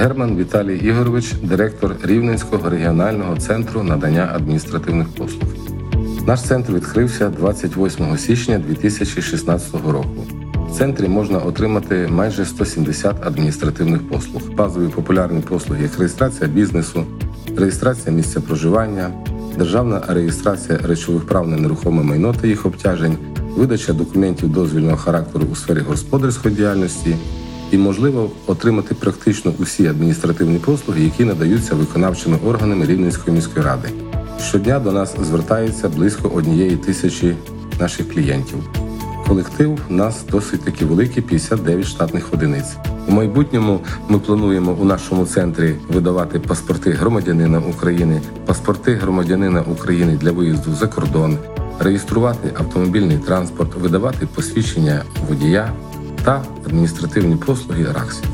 Герман Віталій Ігорович, директор Рівненського регіонального центру надання адміністративних послуг. Наш центр відкрився 28 січня 2016 року. В центрі можна отримати майже 170 адміністративних послуг. Базові популярні послуги як реєстрація бізнесу, реєстрація місця проживання, державна реєстрація речових прав на нерухоме майно та їх обтяжень, видача документів дозвільного характеру у сфері господарської діяльності і можливо отримати практично усі адміністративні послуги, які надаються виконавчими органами Рівненської міської ради. Щодня до нас звертається близько однієї тисячі наших клієнтів. Колектив у нас досить таки великий 59 штатних одиниць. У майбутньому ми плануємо у нашому центрі видавати паспорти громадянина України, паспорти громадянина України для виїзду за кордон, реєструвати автомобільний транспорт, видавати посвідчення водія та адміністративні послуги РАКСів.